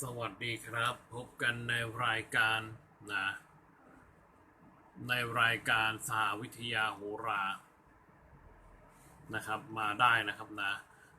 สวัสดีครับ พบกันในรายการนะในรายการสหวิทยาโหรานะครับ มาได้นะครับนะ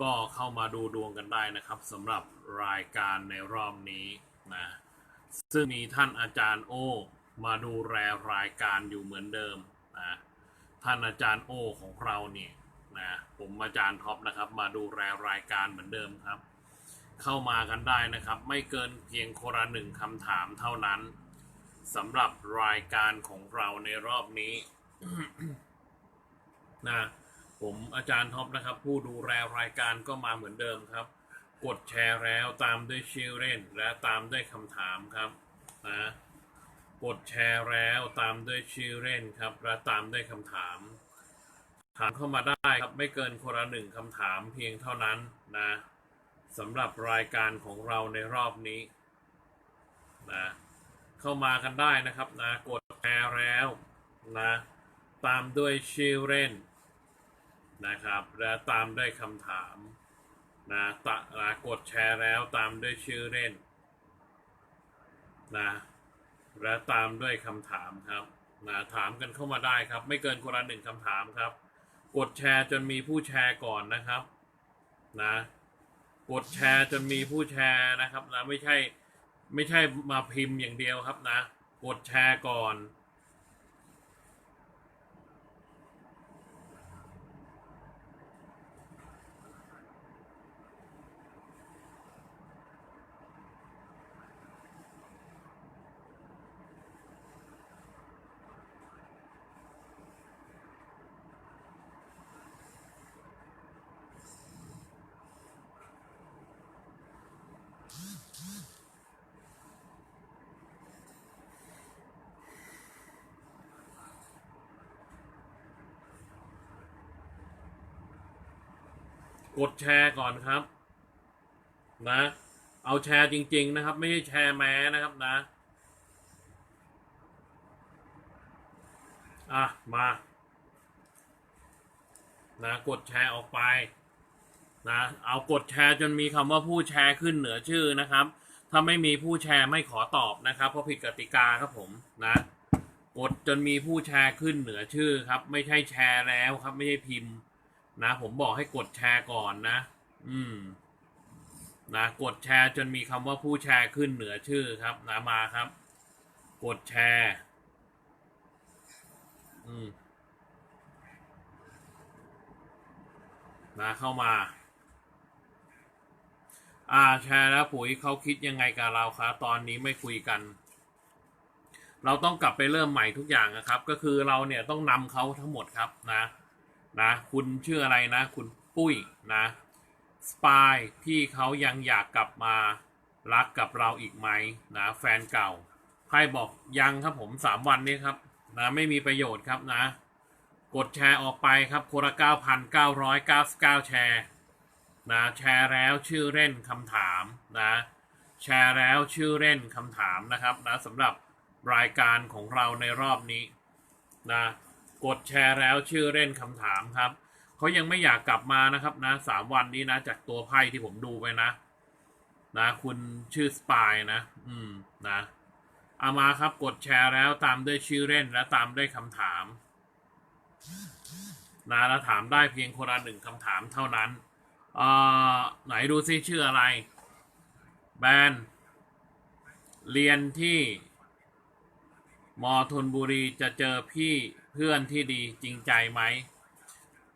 ก็เข้ามาดูดวงกันได้นะครับสำหรับรายการในรอบนี้นะซึ่งมีท่านอาจารย์โอ มาดูแลรายการอยู่เหมือนเดิมนะท่านอาจารย์โอของเราเนี่ยนะผมอาจารย์ท็อปนะครับ มาดูแลรายการเหมือนเดิมครับ เข้ามากันได้นะครับ ไม่เกินเพียงคนละหนึ่งคำถามเท่านั้นสำหรับรายการของเราในรอบนี้นะผมอาจารย์ท็อปนะครับ ผู้ดูแลรายการก็มาเหมือนเดิมครับ กดแชร์แล้วตามด้วยชื่อเล่น และตามด้วยคำถามครับนะกดแชร์แล้วตามด้วยชื่อเล่นครับ และตามด้วยคำถาม ถามเข้ามาได้ครับไม่เกินคนละหนึ่งคำถามเพียงเท่านั้นนะ สำหรับรายการของเราในรอบนี้นะเข้ามากันได้นะครับนะกดแชร์แล้วนะตามด้วยชื่อเล่นนะครับ และตามด้วยคำถามนะตะนะกดแชร์แล้วตามด้วยชื่อเล่นนะและตามด้วยคำถามครับนะถามกันเข้ามาได้ครับ ไม่เกินคนละหนึ่งคำถามครับ กดแชร์จนมีผู้แชร์ก่อนนะครับนะ กดแชร์จนมีผู้แชร์นะครับนะไม่ใช่ไม่ใช่มาพิมพ์อย่างเดียวครับนะ กดแชร์ก่อน กดแชร์ก่อนครับ นะ เอาแชร์จริง ๆ นะครับ ไม่ใช่แชร์แม้นะครับนะ อะ มา นะ กดแชร์ออกไป นะเอากดแชร์จนมีคำว่าผู้แชร์ขึ้นเหนือชื่อนะครับ ถ้าไม่มีผู้แชร์ไม่ขอตอบนะครับ เพราะผิดกติกาครับผมนะกดจนมีผู้แชร์ขึ้นเหนือชื่อครับ ไม่ใช่แชร์แล้วครับ ไม่ใช่พิมพ์ นะ ผมบอกให้กดแชร์ก่อนนะ อืม นะกดแชร์จนมีคำว่าผู้แชร์ขึ้นเหนือชื่อครับนะมาครับ กดแชร์ อืมนะเข้ามา อ่าแชร์แล้วปุ๋ยเขาคิดยังไงกับเราครับตอนนี้ไม่คุยกัน เราต้องกลับไปเริ่มใหม่ทุกอย่างนะครับ ก็คือเราเนี่ยต้องนำเขาทั้งหมดครับนะนะคุณชื่ออะไรนะ คุณปุ้ยนะสปายที่เขายังอยากกลับมารักกับเราอีกไหมนะแฟนเก่าไพ่บอกยังครับผมสามวันนี้ครับนะไม่มีประโยชน์ครับนะ กดแชร์ออกไปครับคนละเก้าพันเก้าร้อยเก้าสิบเก้าแชร์ นะแชร์แล้วชื่อเล่นคำถามนะแชร์แล้วชื่อเล่นคำถามนะครับนะสำหรับรายการของเราในรอบนี้นะกดแชร์แล้วชื่อเล่นคำถามครับเขายังไม่อยากกลับมานะครับนะสามวันนี้นะจากตัวไพ่ที่ผมดูไปนะ นะคุณชื่อสปายนะ อืมนะเอามาครับกดแชร์แล้วตามด้วยชื่อเล่นและตามด้วยคำถามนะแล้วถามได้เพียงคนละหนึ่งคำถามเท่านั้น อ่อไหนดูซิชื่ออะไร แบรนด์เรียนที่มอธนบุรีจะเจอพี่เพื่อนที่ดีจริงใจไหม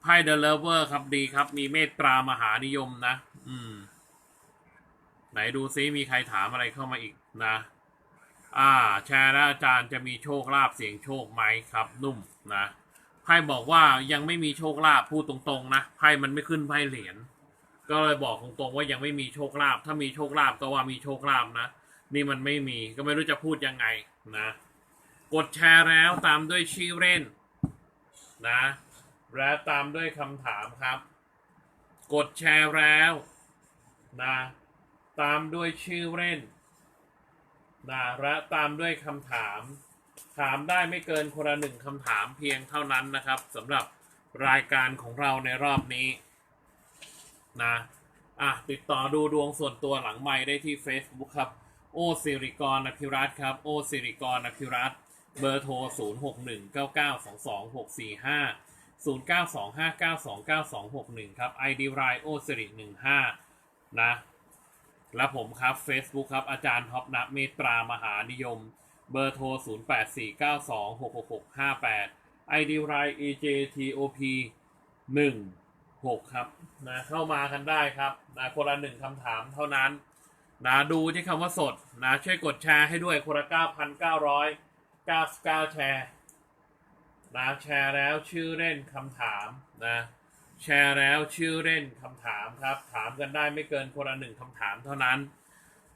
ไพ่เดอะเลเวอร์ครับดีครับ มีเมตตามหานิยมนะ อืม ไหนดูซิมีใครถามอะไรเข้ามาอีกนะ อ่า แชร์แล้วอาจารย์จะมีโชคลาภเสียงโชคไหมครับ นุ่มนะไพ่บอกว่ายังไม่มีโชคลาภพูดตรงๆ นะไพ่มันไม่ขึ้นไพ่เหรียญ ก็เลยบอกตรงๆว่ายังไม่มีโชคลาภถ้ามีโชคลาภก็ว่ามีโชคลาภนะ นี่มันไม่มีก็ไม่รู้จะพูดยังไงนะ กดแชร์แล้วตามด้วยชื่อเล่นนะ และตามด้วยคำถามครับ กดแชร์แล้วนะตามด้วยชื่อเล่นนะและตามด้วยคำถาม ถามได้ไม่เกินคนละหนึ่งคำถามเพียงเท่านั้นนะครับสำหรับรายการของเราในรอบนี้ นะอะติดต่อดูดวงส่วนตัวหลังไม้ได้ที่ Facebook ครับ โอสิริกรอภิรัตครับ โอสิริกรอภิรัตเบอร์โทร 0 6 1 9 9 2 2 6 4 5 0 9 2 5 9 2 9 2 6 1 ครับ ID รายโอสิริ15 นะ และผมครับ Facebook ครับ อาจารย์ท็อปนะเมตตรามหานิยม เบอร์โทร 0 8 4 9 2 6 6 6 5 8 ID ราย EJTOP 1 6ครับนะเข้ามากันได้ครับนะคนละหนึ่งคำถามเท่านั้นนะดูที่คำว่าสดนะช่วยกดแชร์ให้ด้วยคนละ9,999แชร์นะแชร์แล้วชื่อเล่นคำถามนะแชร์แล้วชื่อเล่นคำถามครับ ถามกันได้ไม่เกินคนละหนึ่งคำถามเท่านั้น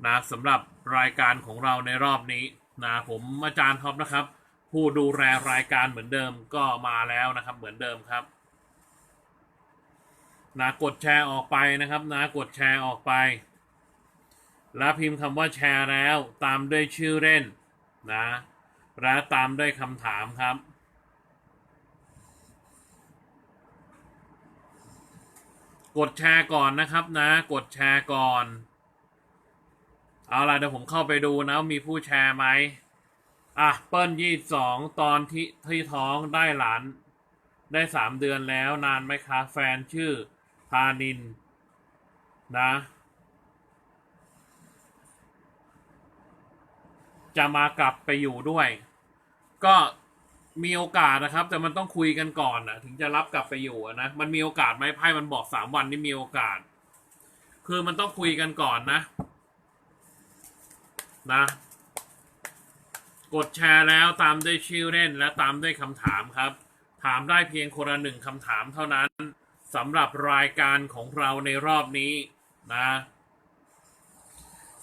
นะสำหรับรายการของเราในรอบนี้นะผมอาจารย์ท็อปนะครับ ผู้ดูแลรายการเหมือนเดิมก็มาแล้วนะครับ เหมือนเดิมครับ นะกดแชร์ออกไปนะครับนะกดแชร์ออกไป แล้วพิมพ์คำว่าแชร์แล้วตามด้วยชื่อเล่นนะและตามด้วยคำถามครับกดแชร์ก่อนนะครับนะ กดแชร์ก่อน เอาล่ะเดี๋ยวผมเข้าไปดูนะมีผู้แชร์ไหมอะเปิ้ลยี่สองตอนที่ที่ท้องได้หลาน ได้สามเดือนแล้วนานไหมคะ แฟนชื่อ พานินนะจะมากลับไปอยู่ด้วย ก็มีโอกาสนะครับ แต่มันต้องคุยกันก่อนนะถึงจะรับกลับไปอยู่นะมันมีโอกาสไหมไพ่มันบอกสามวันนี่มีโอกาส คือมันต้องคุยกันก่อนนะ นะ กดแชร์แล้วตามด้วยชื่อเล่นและตามด้วยคำถามครับ ถามได้เพียงคนละหนึ่งคำถามเท่านั้น สำหรับรายการของเราในรอบนี้นะ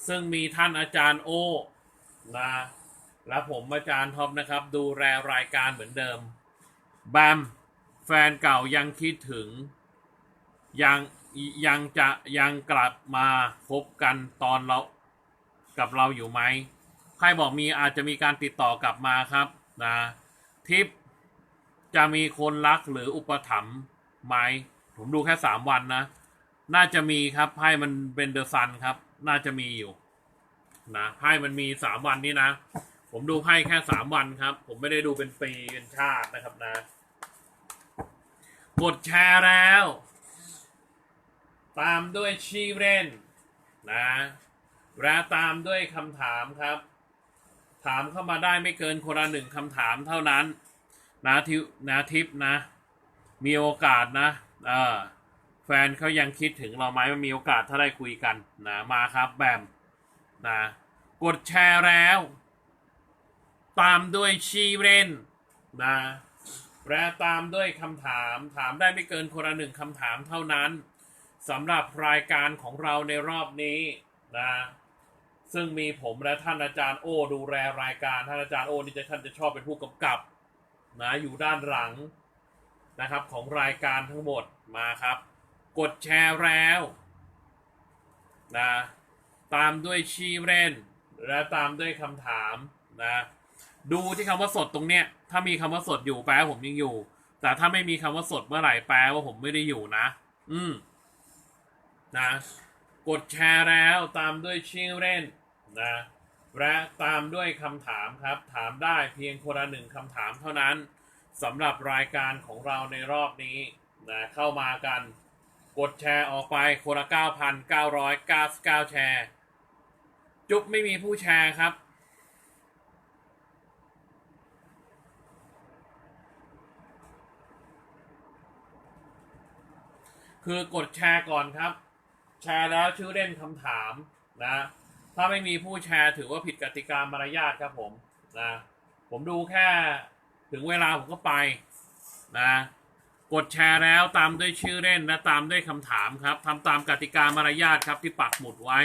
ซึ่งมีท่านอาจารย์โอนะและผมอาจารย์ท็อปนะครับ ดูแลรายการเหมือนเดิมแบมแฟนเก่ายังคิดถึง ยังยังจะยังกลับมาพบกันตอนเรากับเราอยู่ไหมใครบอกมีอาจจะมีการติดต่อกลับมาครับนะทิปจะมีคนรักหรืออุปถัมภ์ไหม ผมดูแค่สามวันนะ น่าจะมีครับไพ่มันเป็นเดอะซันครับ น่าจะมีอยู่ นะไพ่มันมีสามวันนี้นะ ผมดูไพ่แค่สามวันครับ ผมไม่ได้ดูเป็นปีเป็นชาตินะครับนะ กดแชร์แล้ว ตามด้วยชื่อเล่นนะและตามด้วยคำถามครับ ถามเข้ามาได้ไม่เกินคนละหนึ่งคำถามเท่านั้น นะทิวนะทิปนะ มีโอกาสนะ เออแฟนเขายังคิดถึงเราไหมมันมีโอกาสถ้าได้คุยกันนะมาครับแบมนะกดแชร์แล้ว ตามด้วยชีเรนนะและตามด้วยคำถามถามได้ไม่เกินคนละหนึ่งคำถามเท่านั้นสำหรับรายการของเราในรอบนี้นะซึ่งมีผมและท่านอาจารย์โอดูแลรายการท่านอาจารย์โอนี่จะท่านจะชอบเป็นผู้กำกับนะอยู่ด้านหลัง นะครับของรายการทั้งหมดมาครับ กดแชร์แล้วนะตามด้วยชีเรนและตามด้วยคำถามนะดูที่คำว่าสดตรงเนี้ย ถ้ามีคำว่าสดอยู่แปลว่าผมยังอยู่ แต่ถ้าไม่มีคำว่าสดเมื่อไหร่แปลว่าผมไม่ได้อยู่นะ อืมนะกดแชร์แล้วตามด้วยชื่อเล่นนะและตามด้วยคำถามครับ ถามได้เพียงคนละหนึ่งคำถามเท่านั้น สำหรับรายการของเราในรอบนี้นะเข้ามากันกดแชร์ออกไปคนละ 9,999 แชร์ จุ๊บไม่มีผู้แชร์ครับ คือกดแชร์ก่อนครับ แชร์แล้วชื่อเล่นคำถามนะ ถ้าไม่มีผู้แชร์ถือว่าผิดกติกามารยาทครับผมนะ ผมดูแค่ ถึงเวลาผมก็ไปนะ กดแชร์แล้วตามด้วยชื่อเล่นและตามด้วยคำถามครับทำตามกติกามารยาทครับที่ปักหมุดไว้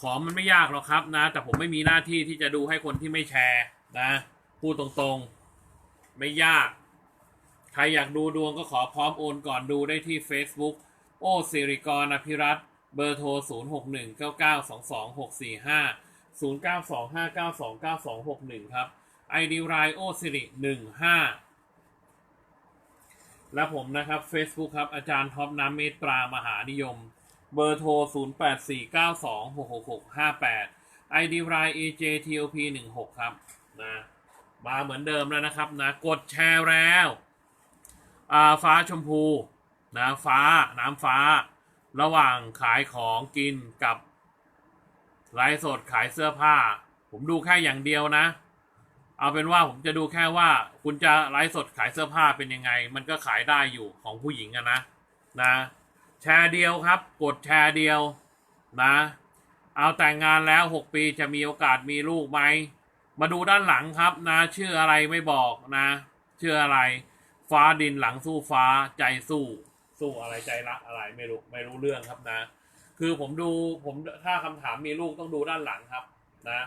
ของมันไม่ยากหรอกครับนะ แต่ผมไม่มีหน้าที่ที่จะดูให้คนที่ไม่แชร์นะ พูดตรงๆ ไม่ยาก ใครอยากดูดวงก็ขอพร้อมโอนก่อนดูได้ที่ Facebook โอสิริกรอภิรัตเบอร์โทร 0 6 1 9 9 2 2 6 4 5 0 9 2 5 9 2 9 2 6 1 ครับ ID รายโอสิริ15และผมนะครับ Facebook ครับ อาจารย์ท็อปน้ำเมตตรามหานิยม เบอร์โทร 0 8 4 9 2 6 6 6 5 8 ID r i AJTOP 1 6 ครับนะมาเหมือนเดิมแล้วนะครับนะกดแชร์แล้วอ่าฟ้าชมพูนะฟ้าน้ำฟ้า ระหว่างขายของกินกับไลฟ์สดขายเสื้อผ้า ผมดูแค่อย่างเดียวนะ เอาเป็นว่าผมจะดูแค่ว่าคุณจะไลฟ์สดขายเสื้อผ้าเป็นยังไง มันก็ขายได้อยู่ของผู้หญิงอะนะนะ แชร์เดียวครับ กดแชร์เดียวนะ เอาแต่งงานแล้วหกปีจะมีโอกาสมีลูกไหม มาดูด้านหลังครับนะ ชื่ออะไรไม่บอกนะ ชื่ออะไร ฟ้าดินหลังสู้ฟ้าใจสู้ สู้อะไรใจรักอะไรไม่รู้ไม่รู้เรื่องครับนะ คือผมดูผมถ้าคำถามมีลูกต้องดูด้านหลังครับนะ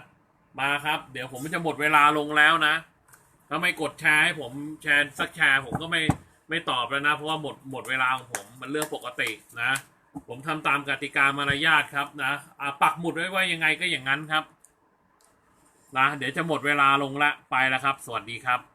มาครับ เดี๋ยวผมจะหมดเวลาลงแล้วนะ ถ้าไม่กดแชร์ให้ผมแชร์สักแชร์ผมก็ไม่ไม่ตอบแล้วนะ เพราะว่าหมดหมดเวลาของผมมันเรื่องปกตินะ ผมทำตามกติกามารยาทครับนะอะปักหมุดไว้ว่ายังไงก็อย่างนั้นครับนะเดี๋ยวจะหมดเวลาลงละไปแล้วครับ สวัสดีครับ